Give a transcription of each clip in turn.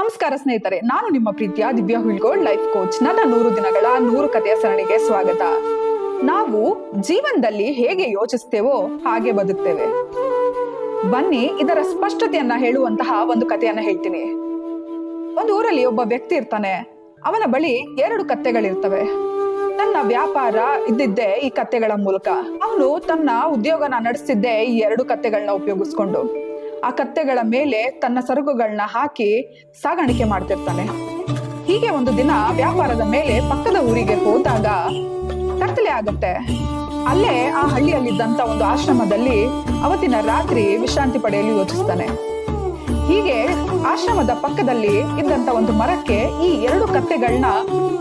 ನಮಸ್ಕಾರ ಸ್ನೇಹಿತರೆ, ನಾನು ನಿಮ್ಮ ಪ್ರೀತಿಯ ದಿವ್ಯಾ ಹುಳ್ಗೋಳ್ ಲೈಫ್ ಕೋಚ್, ನನ್ನ ನೂರು ದಿನಗಳ ನೂರು ಕಥೆಯ ಸರಣಿಗೆ ಸ್ವಾಗತ. ನಾವು ಜೀವನದಲ್ಲಿ ಹೇಗೆ ಯೋಚಿಸ್ತೇವೋ ಹಾಗೆ ಬದುಕ್ತೇವೆ. ಬನ್ನಿ, ಇದರ ಸ್ಪಷ್ಟತೆಯನ್ನ ಹೇಳುವಂತಹ ಒಂದು ಕಥೆಯನ್ನ ಹೇಳ್ತೀನಿ. ಒಂದು ಊರಲ್ಲಿ ಒಬ್ಬ ವ್ಯಕ್ತಿ ಇರ್ತಾನೆ. ಅವನ ಬಳಿ ಎರಡು ಕತ್ತೆಗಳಿರ್ತವೆ. ತನ್ನ ವ್ಯಾಪಾರ ಇದ್ದಿದ್ದೆ ಈ ಕತ್ತೆಗಳ ಮೂಲಕ. ಅವನು ತನ್ನ ಉದ್ಯೋಗನ ನಡೆಸಿದ್ದೆ ಈ ಎರಡು ಕತ್ತೆಗಳನ್ನ ಉಪಯೋಗಿಸ್ಕೊಂಡು. ಆ ಕತ್ತೆಗಳ ಮೇಲೆ ತನ್ನ ಸರಕುಗಳನ್ನ ಹಾಕಿ ಸಾಗಾಣಿಕೆ ಮಾಡ್ತಿರ್ತಾನೆ. ಹೀಗೆ ಒಂದು ದಿನ ವ್ಯಾಪಾರದ ಮೇಲೆ ಪಕ್ಕದ ಊರಿಗೆ ಹೋದಾಗ ಕತ್ತಲೆ ಆಗುತ್ತೆ. ಅಲ್ಲೇ ಆ ಹಳ್ಳಿಯಲ್ಲಿದ್ದಂತ ಒಂದು ಆಶ್ರಮದಲ್ಲಿ ಅವತ್ತಿನ ರಾತ್ರಿ ವಿಶ್ರಾಂತಿ ಪಡೆಯಲು ಯೋಚಿಸ್ತಾನೆ. ಹೀಗೆ ಆಶ್ರಮದ ಪಕ್ಕದಲ್ಲಿ ಇದ್ದಂತ ಒಂದು ಮರಕ್ಕೆ ಈ ಎರಡು ಕತ್ತೆಗಳನ್ನ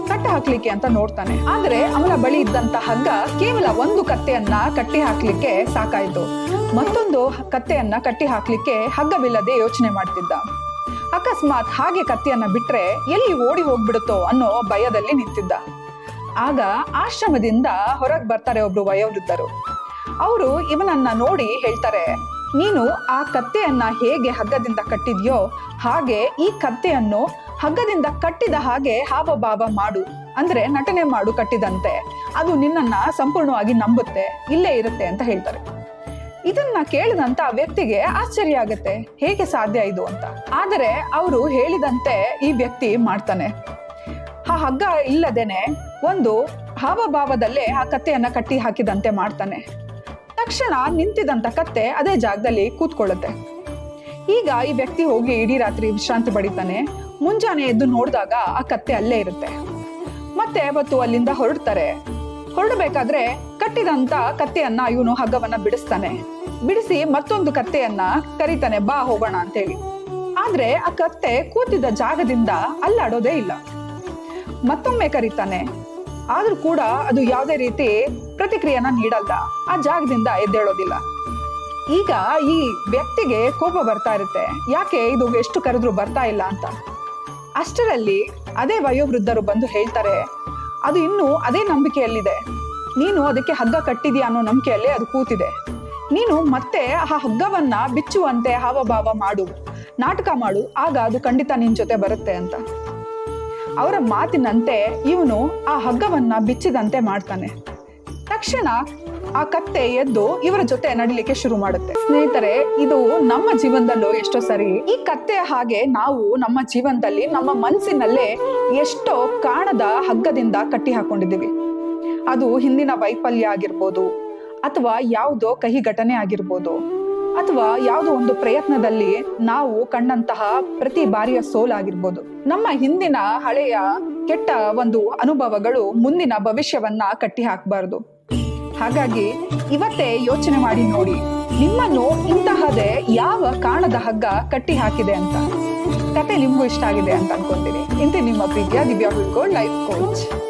ಕಟ್ಟ ಹಾಕ್ಲಿಕ್ಕೆ ಅಂತ ನೋಡ್ತಾನೆ. ಆದ್ರೆ ಅವನ ಬಳಿ ಇದ್ದಂತ ಹಗ್ಗ ಕೇವಲ ಒಂದು ಕತ್ತೆಯನ್ನ ಕಟ್ಟಿ ಹಾಕ್ಲಿಕ್ಕೆ ಸಾಕಾಯ್ತು. ಮತ್ತೊಂದು ಕತ್ತೆಯನ್ನ ಕಟ್ಟಿ ಹಾಕ್ಲಿಕ್ಕೆ ಹಗ್ಗವಿಲ್ಲದೆ ಯೋಚನೆ ಮಾಡ್ತಿದ್ದ. ಅಕಸ್ಮಾತ್ ಹಾಗೆ ಕತ್ತೆಯನ್ನ ಬಿಟ್ರೆ ಎಲ್ಲಿ ಓಡಿ ಹೋಗ್ಬಿಡುತ್ತೋ ಅನ್ನೋ ಭಯದಲ್ಲಿ ನಿಂತಿದ್ದ. ಆಗ ಆಶ್ರಮದಿಂದ ಹೊರಗೆ ಬರ್ತಾರೆ ಒಬ್ರು ವಯೋವೃದ್ಧರು. ಅವರು ಇವನನ್ನ ನೋಡಿ ಹೇಳ್ತಾರೆ ನೀನು ಆ ಕತ್ತೆಯನ್ನ ಹೇಗೆ ಹಗ್ಗದಿಂದ ಕಟ್ಟಿದ್ಯೋ ಹಾಗೆ ಈ ಕತ್ತೆಯನ್ನು ಹಗ್ಗದಿಂದ ಕಟ್ಟಿದ ಹಾಗೆ ಹಾವಭಾವ ಮಾಡು. ಅಂದ್ರೆ ನಟನೆ ಮಾಡು ಕಟ್ಟಿದಂತೆ. ಅದು ನಿನ್ನನ್ನ ಸಂಪೂರ್ಣವಾಗಿ ನಂಬುತ್ತೆ, ಇಲ್ಲೇ ಇರುತ್ತೆ ಅಂತ ಹೇಳ್ತಾರೆ. ಇದನ್ನ ಕೇಳಿದಂತ ವ್ಯಕ್ತಿಗೆ ಆಶ್ಚರ್ಯ ಆಗುತ್ತೆ, ಹೇಗೆ ಸಾಧ್ಯ ಇದು ಅಂತ. ಆದರೆ ಅವರು ಹೇಳಿದಂತೆ ಈ ವ್ಯಕ್ತಿ ಮಾಡ್ತಾನೆ. ಆ ಹಗ್ಗ ಇಲ್ಲದೇನೆ ಒಂದು ಹಾವಭಾವದಲ್ಲೇ ಆ ಕತ್ತೆಯನ್ನ ಕಟ್ಟಿ ಹಾಕಿದಂತೆ ಮಾಡ್ತಾನೆ. ತಕ್ಷಣ ನಿಂತಿದಂತ ಕತ್ತೆ ಅದೇ ಜಾಗದಲ್ಲಿ ಕೂತ್ಕೊಳ್ಳುತ್ತೆ. ಈಗ ಈ ವ್ಯಕ್ತಿ ಹೋಗಿ ಇಡೀ ರಾತ್ರಿ ವಿಶ್ರಾಂತಿ ಪಡಿತಾನೆ. ಮುಂಜಾನೆ ಎದ್ದು ನೋಡಿದಾಗ ಆ ಕತ್ತೆ ಅಲ್ಲೇ ಇರುತ್ತೆ. ಮತ್ತೆ ಅವತ್ತು ಅಲ್ಲಿಂದ ಹೊರಡ್ತಾರೆ. ಹೊರಡಬೇಕಾದ್ರೆ ಕಟ್ಟಿದಂತ ಕತ್ತೆಯನ್ನ ಇವನು ಹಗ್ಗವನ್ನ ಬಿಡಿಸ್ತಾನೆ. ಬಿಡಿಸಿ ಮತ್ತೊಂದು ಕತ್ತೆಯನ್ನ ಕರೀತಾನೆ, ಬಾ, ಹೋಗೋಣ ಅಂತೇಳಿ. ಆದ್ರೆ ಆ ಕತ್ತೆ ಕೂತಿದ್ದ ಜಾಗದಿಂದ ಅಲ್ಲಾಡೋದೇ ಇಲ್ಲ. ಮತ್ತೊಮ್ಮೆ ಕರೀತಾನೆ ಆದ್ರೂ ಕೂಡ ಅದು ಯಾವುದೇ ರೀತಿ ಪ್ರತಿಕ್ರಿಯೆನ ನೀಡಲ್ಲ. ಆ ಜಾಗದಿಂದ ಎದ್ದೇಳೋದಿಲ್ಲ. ಈಗ ಈ ವ್ಯಕ್ತಿಗೆ ಕೋಪ ಬರ್ತಾ ಇರುತ್ತೆ. ಯಾಕೆ ಇದು ಎಷ್ಟು ಕರೆದ್ರು ಬರ್ತಾ ಇಲ್ಲ ಅಂತ? ಅಷ್ಟರಲ್ಲಿ ಅದೇ ವಯೋವೃದ್ಧರು ಬಂದು ಹೇಳ್ತಾರೆ, ಅದು ಇನ್ನೂ ಅದೇ ನಂಬಿಕೆಯಲ್ಲಿದೆ. ನೀನು ಅದಕ್ಕೆ ಹಗ್ಗ ಕಟ್ಟಿದೀಯ ಅನ್ನೋ ನಂಬಿಕೆಯಲ್ಲೇ ಅದು ಕೂತಿದೆ. ನೀನು ಮತ್ತೆ ಆ ಹಗ್ಗವನ್ನ ಬಿಚ್ಚುವಂತೆ ಹಾವಭಾವ ಮಾಡು. ನಾಟಕ ಮಾಡು. ಆಗ ಅದು ಖಂಡಿತ ನಿನ್ನ ಜೊತೆ ಬರುತ್ತೆ ಅಂತ. ಅವರ ಮಾತಿನಂತೆ ಇವನು ಆ ಹಗ್ಗವನ್ನ ಬಿಚ್ಚಿದಂತೆ ಮಾಡ್ತಾನೆ. ತಕ್ಷಣ ಆ ಕತ್ತೆ ಎದ್ದು ಇವರ ಜೊತೆ ನಡಿಲಿಕ್ಕೆ ಶುರು ಮಾಡುತ್ತೆ. ಸ್ನೇಹಿತರೆ, ಇದು ನಮ್ಮ ಜೀವನದಲ್ಲೂ ಎಷ್ಟೋ ಸರಿ ಈ ಕತ್ತೆ ಹಾಗೆ ನಾವು ನಮ್ಮ ಜೀವನದಲ್ಲಿ, ನಮ್ಮ ಮನಸ್ಸಿನಲ್ಲೇ ಎಷ್ಟೋ ಕಾಣದ ಹಗ್ಗದಿಂದ ಕಟ್ಟಿ ಹಾಕೊಂಡಿದ್ದೀವಿ. ಅದು ಹಿಂದಿನ ವೈಫಲ್ಯ ಆಗಿರ್ಬೋದು ಅಥವಾ ಯಾವುದೋ ಕಹಿ ಘಟನೆ ಆಗಿರ್ಬೋದು. ಅಥವಾ ಯಾವುದೋ ಒಂದು ಪ್ರಯತ್ನದಲ್ಲಿ ನಾವು ಕಂಡಂತಹ ಪ್ರತಿ ಬಾರಿಯ ಸೋಲಾಗಿರ್ಬೋದು. ನಮ್ಮ ಹಿಂದಿನ ಹಳೆಯ ಕೆಟ್ಟ ಒಂದು ಅನುಭವಗಳು ಮುಂದಿನ ಭವಿಷ್ಯವನ್ನ ಕಟ್ಟಿ ಹಾಕಬಾರದು ಹಾಗಾಗಿ ಇವತ್ತೇ ಯೋಚನೆ ಮಾಡಿ ನೋಡಿ, ನಿಮ್ಮನ್ನು ಇಂತಹದೇ ಯಾವ ಕಾಣದ ಹಗ್ಗ ಕಟ್ಟಿ ಹಾಕಿದೆ ಅಂತ. ಕತೆ ನಿಮಗೂ ಇಷ್ಟ ಆಗಿದೆ ಅಂತ ಅನ್ಕೊಂತೀನಿ. ಇಂತೆ ನಿಮ್ಮ ಪ್ರೀತಿಯ ದಿವ್ಯಾ ಲೈಫ್ ಕೋಚ್